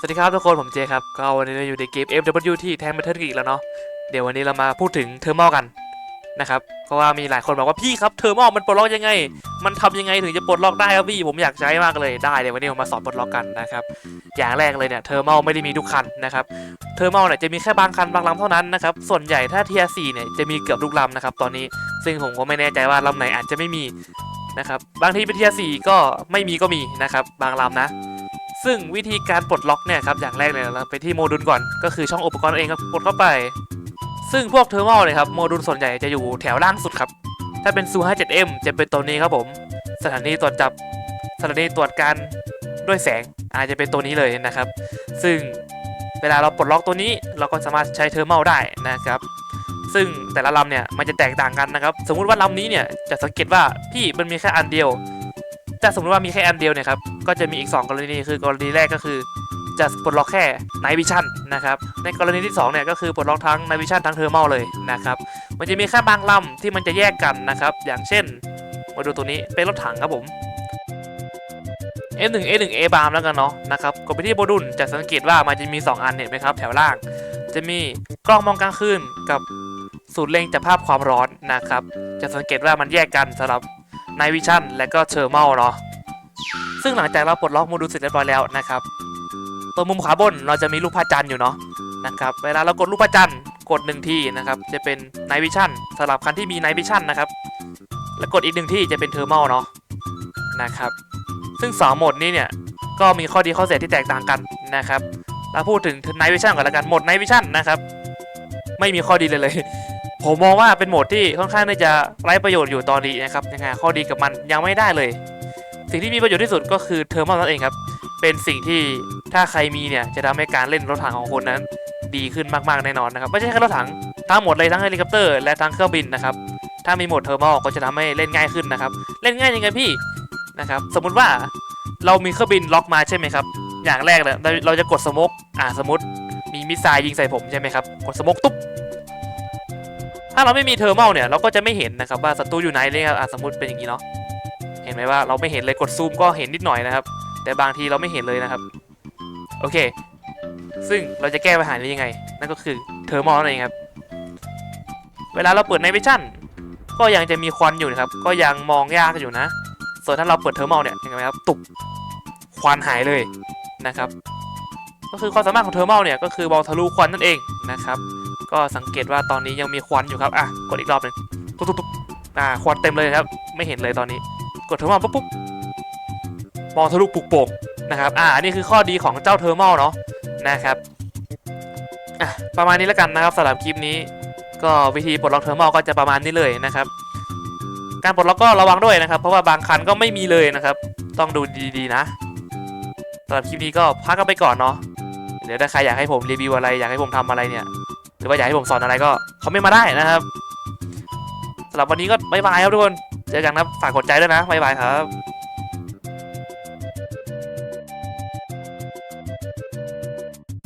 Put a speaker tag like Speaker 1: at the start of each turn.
Speaker 1: สวัสดีครับทุกคนผมเจครับ ก็วันนี้เราอยู่ในเกม FWT แทนมาเทิร์นอีกแล้วเนาะเดี๋ยววันนี้เรามาพูดถึงเทอร์มอลกันนะครับเพราะว่ามีหลายคนบอกว่าพี่ครับเทอร์มอลมันปลดล็อกยังไง มันทำยังไงถึงจะปลดล็อกได้ครับพี่ผมอยากใช้มากเลยได้เดี๋ยววันนี้ผมมาสอนปลดล็อกกันนะครับอย่างแรกเลยเนี่ยเทอร์มอลไม่ได้มีทุกคันนะครับเทอร์มอลเนี่ยจะมีแค่บางคันบางลำเท่านั้นนะครับส่วนใหญ่ถ้า Tier 4เนี่ยจะมีเกือบทุกลำนะครับตอนนี้ซึ่งผมก็ไม่แน่ใจว่าลำไหนอาจจะไม่มีนะครับบางทีเป็น Tier 4ก็ไม่มีก็มีนะครับบางลำนะ ซึ่งวิธีการปลดล็อกเนี่ยครับอย่างแรกเลยเราไปที่โมดูลก่อนก็คือช่องอุปกรณ์เองครับกดเข้าไป ซึ่งพวกเทอร์มอลเนี่ยครับโมดูลส่วนใหญ่จะอยู่แถวล่างสุดครับถ้าเป็นซู 57M จะเป็นตัวนี้ครับผม สถานีตรวจจับสถานีตรวจการด้วยแสงอาจจะเป็นตัวนี้เลยนะครับ ซึ่งเวลาเราปลดล็อกตัวนี้เราก็สามารถใช้เทอร์มอลได้นะครับ ซึ่งแต่ละลำเนี่ยมันจะแตกต่างกันนะครับ สมมุติว่าลำนี้เนี่ยจะสังเกตว่าพี่มันมีแค่อันเดียว จะสมมติว่ามีแค่อันเดียวเนี่ยครับ ก็จะมีอีก 2 กรณีคือกรณีแรกก็คือจะปลดล็อกแค่ Night Vision นะครับ ในกรณีที่ 2 เนี่ยก็คือปลดล็อกทั้ง Night Vision ทั้ง Thermal เลยนะครับ มันจะมีแค่บางลำที่มันจะแยกกันนะครับ อย่างเช่น มาดูตัวนี้เป็นรถถังครับผม F1 A1 A บาร์มแล้วกันเนาะนะครับกดไปที่โมดูลจะสังเกตว่ามันจะมี 2 อันเห็นไหมครับ แถวล่าง จะมีกล้องมองกลางคืนกับสูตรเล็งจับภาพความร้อนนะครับ จะสังเกตว่ามันแยกกันสำหรับ Night Vision และก็ Thermal เนาะ ซึ่งหลังจากเราปลดล็อกโมดูลเสร็จเรียบร้อยแล้วนะครับตัวมุมขวาบนเราจะมีรูปพระจันทร์อยู่เนาะนะครับเวลาเรากดรูปพระจันทร์กดหนึ่งที่นะครับจะเป็น Night Vision สำหรับคันที่มี Night Vision นะครับแล้วกดอีกหนึ่งที่จะเป็น Thermal เนาะนะครับซึ่งสองโหมดนี้เนี่ยก็มีข้อดีข้อเสียที่แตกต่างกันนะครับเราพูดถึง Night Vision ก่อนละกันโหมด Night Vision นะครับไม่มีข้อดีเลยเลย ผมมองว่าเป็นโหมดที่ค่อนข้างที่จะไร้ประโยชน์อยู่ตอนนี้นะครับยังไงข้อดีกับมันยังไม่ได้เลย สิ่งที่มีประโยชน์ที่สุดก็คือเทอร์มอลนั่นเองครับ เป็นสิ่งที่ถ้าใครมีเนี่ยจะทำให้การเล่นรถถังของคนนั้น ดีขึ้นมากๆแน่นอนนะครับ ไม่ใช่แค่รถถังทั้งหมดเลยทั้งเฮลิคอปเตอร์และทั้งเครื่องบินนะครับ ถ้ามีโหมดเทอร์มอลก็จะทำให้เล่นง่ายขึ้นนะครับ เล่นง่ายยังไงพี่นะครับ สมมุติว่าเรามีเครื่องบินล็อกมาใช่ไหมครับ อย่างแรกเลยเราเราจะกดสมกอ่าสมมติมีมิสไซล์ยิงใส่ผมใช่ไหมครับ กดสมกตุ๊บถ้าเราไม่มีเทอร์มอลเนี่ยเราก็จะไม่เห็นนะครับว่าศัตรูอยู่ไหนเลยครับสมมติเป็นอย่างนี้เนาะ ห็นไหมว่าเราไม่เห็นเลยกดซูมก็เห็นนิดหน่อยนะครับ แต่บางทีเราไม่เห็นเลยนะครับ โอเค ซึ่งเราจะแก้ปัญหานี้ยังไง นั่นก็คือเทอร์มอลนั่นเองครับ เวลาเราเปิดในวิชั่นก็ยังจะมีควันอยู่นะครับ ก็ยังมองยากอยู่นะ ส่วนถ้าเราเปิดเทอร์มอลเนี่ยเห็นไหมครับตุบควันหายเลยนะครับ ก็คือความสามารถของเทอร์มอลเนี่ยก็คือมองทะลุควันนั่นเองนะครับ ก็สังเกตว่าตอนนี้ยังมีควันอยู่ครับ อะ กดอีกรอบหนึ่งตุ๊บตุ๊บตุ๊บอ่า ควันเต็มเลยครับ ไม่เห็นเลยตอนนี้ กดเทอร์มอลปุ๊บปุ๊บมองทะลุปุกโป่งนะครับ อ่านนี้คือข้อดีของเจ้าเทอร์มอลเนาะนะครับอะประมาณนี้แล้วกันนะครับสำหรับคลิปนี้ ก็วิธีปลดล็อกเทอร์มอลก็จะประมาณนี้เลยนะครับ การปลดล็อกก็ระวังด้วยนะครับ เพราะว่าบางคันก็ไม่มีเลยนะครับ ต้องดูดีๆนะสำหรับคลิปนี้ก็พักกันไปก่อนเนาะเดี๋ยวถ้าใครอยากให้ผมรีวิวอะไรอยากให้ผมทำอะไรเนี่ย หรือว่าอยากให้ผมสอนอะไรก็คอมเมนต์มาได้นะครับสำหรับวันนี้ก็บ๊ายบายครับทุกคน เจอกันนะฝากกดใจด้วยนะบ๊ายบายครับ